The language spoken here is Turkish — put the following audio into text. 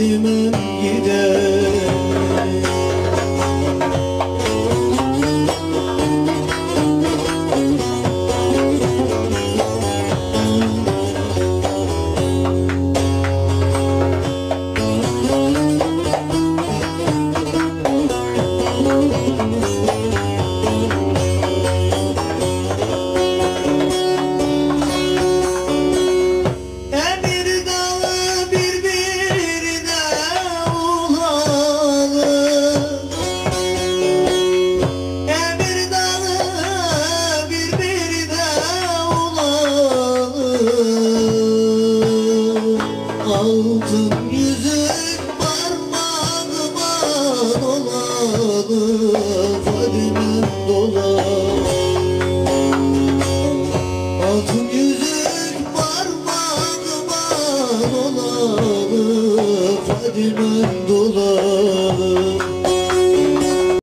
eldimen gider. Altın yüzük parmağıma dolanır Fadimen dolanır Altın yüzük parmağıma dolanır Fadimen dolanır